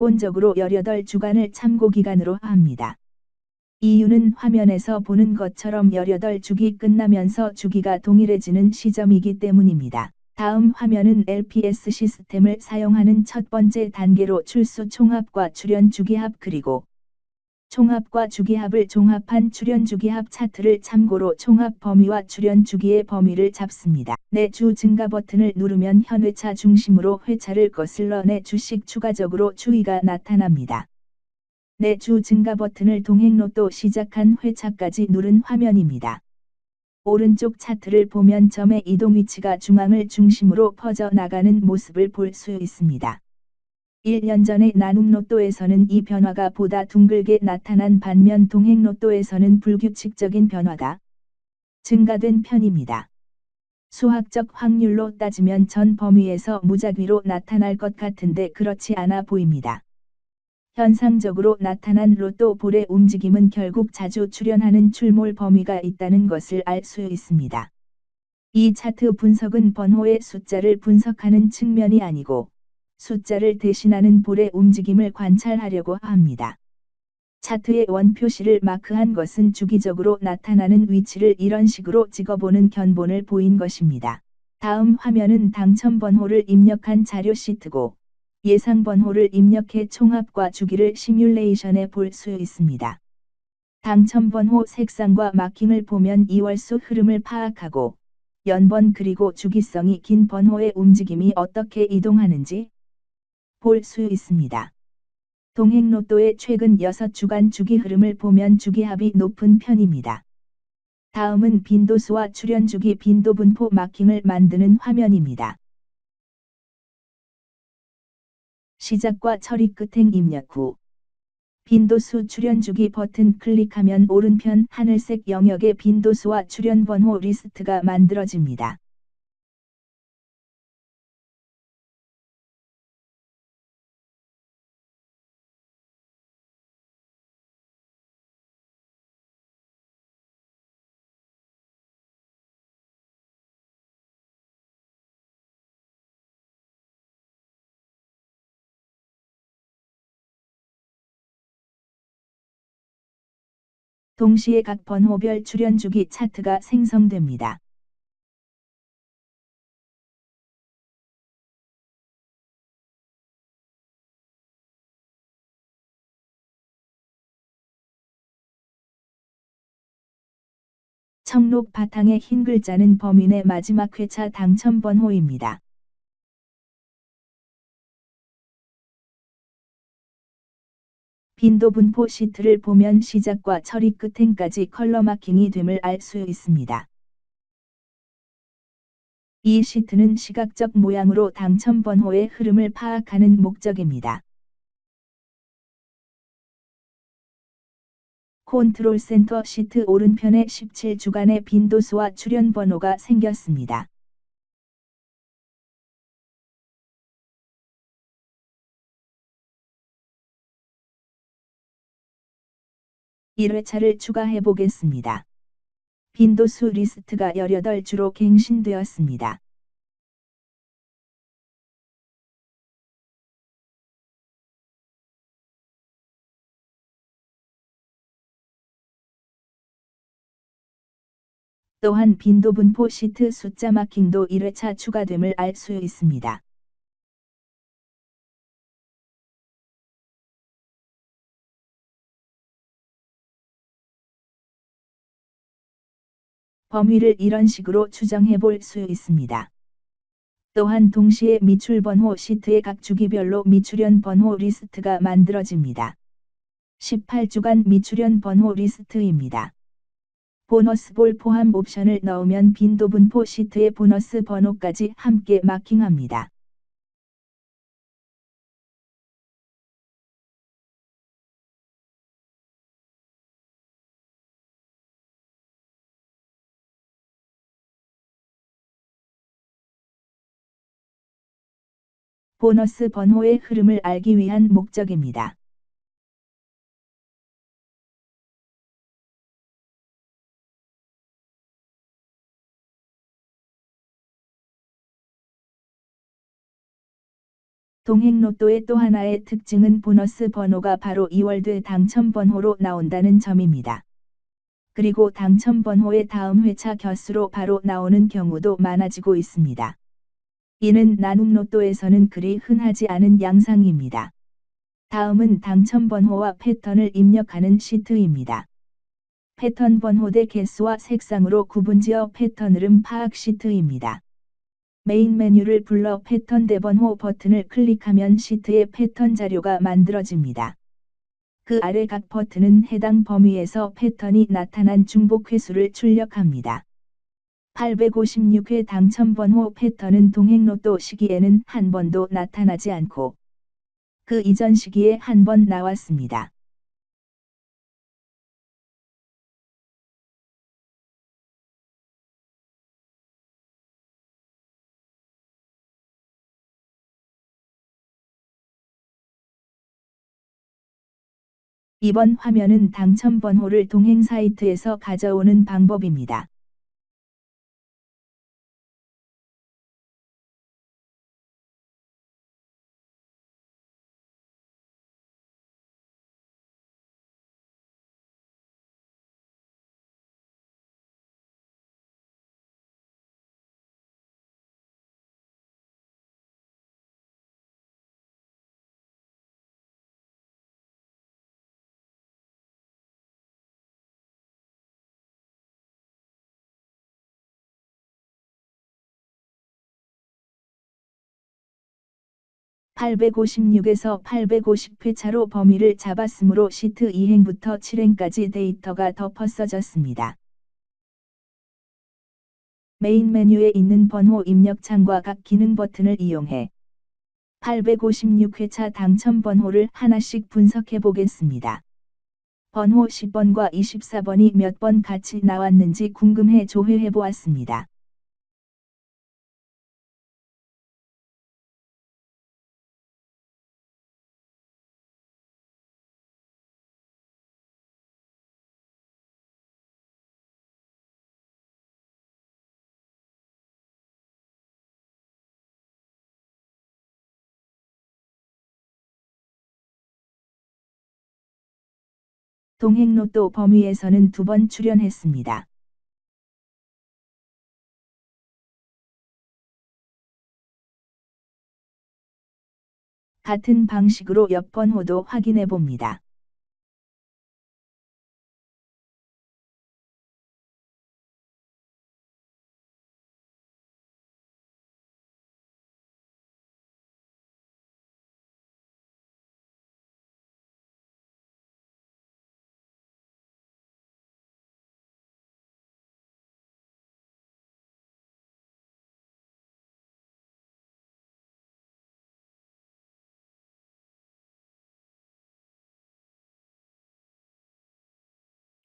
기본적으로 18주간을 참고기간으로 합니다. 이유는 화면에서 보는 것처럼 18주기 끝나면서 주기가 동일해지는 시점이기 때문입니다. 다음 화면은 LPS 시스템을 사용하는 첫 번째 단계로 출수 총합과 출연 주기합 그리고 총합과 주기합을 종합한 출연 주기합 차트를 참고로 총합 범위와 출연 주기의 범위를 잡습니다. 내 주 증가 버튼을 누르면 현 회차 중심으로 회차를 거슬러 내 주씩 추가적으로 추이가 나타납니다. 내 주 증가 버튼을 동행로또 시작한 회차까지 누른 화면입니다. 오른쪽 차트를 보면 점의 이동 위치가 중앙을 중심으로 퍼져 나가는 모습을 볼 수 있습니다. 1년 전의 나눔 로또에서는 이 변화가 보다 둥글게 나타난 반면 동행 로또에서는 불규칙적인 변화가 증가된 편입니다. 수학적 확률로 따지면 전 범위에서 무작위로 나타날 것 같은데 그렇지 않아 보입니다. 현상적으로 나타난 로또 볼의 움직임은 결국 자주 출현하는 출몰 범위가 있다는 것을 알 수 있습니다. 이 차트 분석은 번호의 숫자를 분석하는 측면이 아니고 숫자를 대신하는 볼의 움직임을 관찰하려고 합니다. 차트의 원표시를 마크한 것은 주기적으로 나타나는 위치를 이런 식으로 찍어보는 견본을 보인 것입니다. 다음 화면은 당첨 번호를 입력한 자료 시트고 예상 번호를 입력해 총합과 주기를 시뮬레이션해 볼 수 있습니다. 당첨 번호 색상과 마킹을 보면 2월수 흐름을 파악하고 연번 그리고 주기성이 긴 번호의 움직임이 어떻게 이동하는지 볼 수 있습니다. 동행로또의 최근 6주간 주기 흐름을 보면 주기합이 높은 편입니다. 다음은 빈도수와 출현 주기 빈도 분포 마킹을 만드는 화면입니다. 시작과 처리 끝행 입력 후 빈도수 출현 주기 버튼 클릭하면 오른편 하늘색 영역의 빈도수와 출현 번호 리스트가 만들어집니다. 동시에 각 번호별 출연주기 차트가 생성됩니다. 청록 바탕의 흰 글자는 범인의 마지막 회차 당첨 번호입니다. 빈도 분포 시트를 보면 시작과 처리 끝행까지 컬러 마킹이 됨을 알 수 있습니다. 이 시트는 시각적 모양으로 당첨 번호의 흐름을 파악하는 목적입니다. 컨트롤 센터 시트 오른편에 17주간의 빈도수와 출현 번호가 생겼습니다. (1회차를) 추가해 보겠습니다. 빈도수 리스트가 18주로 갱신되었습니다. 또한 빈도 분포 시트 숫자 마킹도 1회차 추가됨을 알 수 있습니다. 범위를 이런 식으로 추정해 볼 수 있습니다. 또한 동시에 미출 번호 시트의 각 주기별로 미출현 번호 리스트가 만들어집니다. 18주간 미출현 번호 리스트입니다. 보너스 볼 포함 옵션을 넣으면 빈도 분포 시트의 보너스 번호까지 함께 마킹합니다. 보너스 번호의 흐름을 알기 위한 목적입니다. 동행로또의 또 하나의 특징은 보너스 번호가 바로 2월돼 당첨 번호로 나온다는 점입니다. 그리고 당첨 번호의 다음 회차 곁수로 바로 나오는 경우도 많아지고 있습니다. 이는 나눔 로또에서는 그리 흔하지 않은 양상입니다. 다음은 당첨 번호와 패턴을 입력하는 시트입니다. 패턴 번호 대 개수와 색상으로 구분지어 패턴 흐름 파악 시트입니다. 메인 메뉴를 불러 패턴 대번호 버튼을 클릭하면 시트의 패턴 자료가 만들어집니다. 그 아래 각 버튼은 해당 범위에서 패턴이 나타난 중복 횟수를 출력합니다. 856회 당첨 번호 패턴은 동행로또 시기에는 한 번도 나타나지 않고 그 이전 시기에 한 번 나왔습니다. 이번 화면은 당첨 번호를 동행 사이트에서 가져오는 방법입니다. (856에서 850회차로) 범위를 잡았으므로 시트 2행부터 7행까지 데이터가 덮어써졌습니다. 메인 메뉴에 있는 번호 입력창과 각 기능 버튼을 이용해 856회차 당첨 번호를 하나씩 분석해 보겠습니다. 번호 10번과 24번이 몇 번 같이 나왔는지 궁금해 조회해 보았습니다. 동행로또 범위에서는 두 번 출연했습니다. 같은 방식으로 옆 번호도 확인해 봅니다.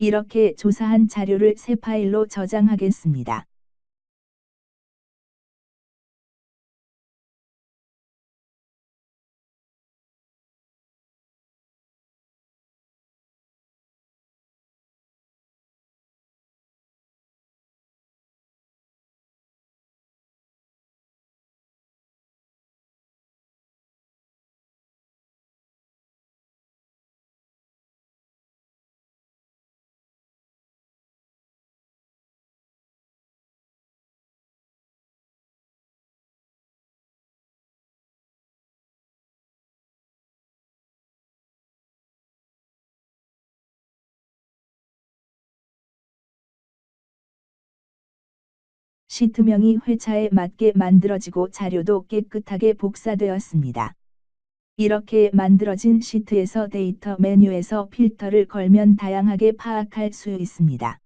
이렇게 조사한 자료를 새 파일로 저장하겠습니다. 시트명이 회차에 맞게 만들어지고 자료도 깨끗하게 복사되었습니다. 이렇게 만들어진 시트에서 데이터 메뉴에서 필터를 걸면 다양하게 파악할 수 있습니다.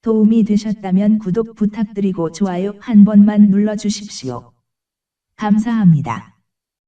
도움이 되셨다면 구독 부탁드리고 좋아요 한 번만 눌러주십시오. 감사합니다.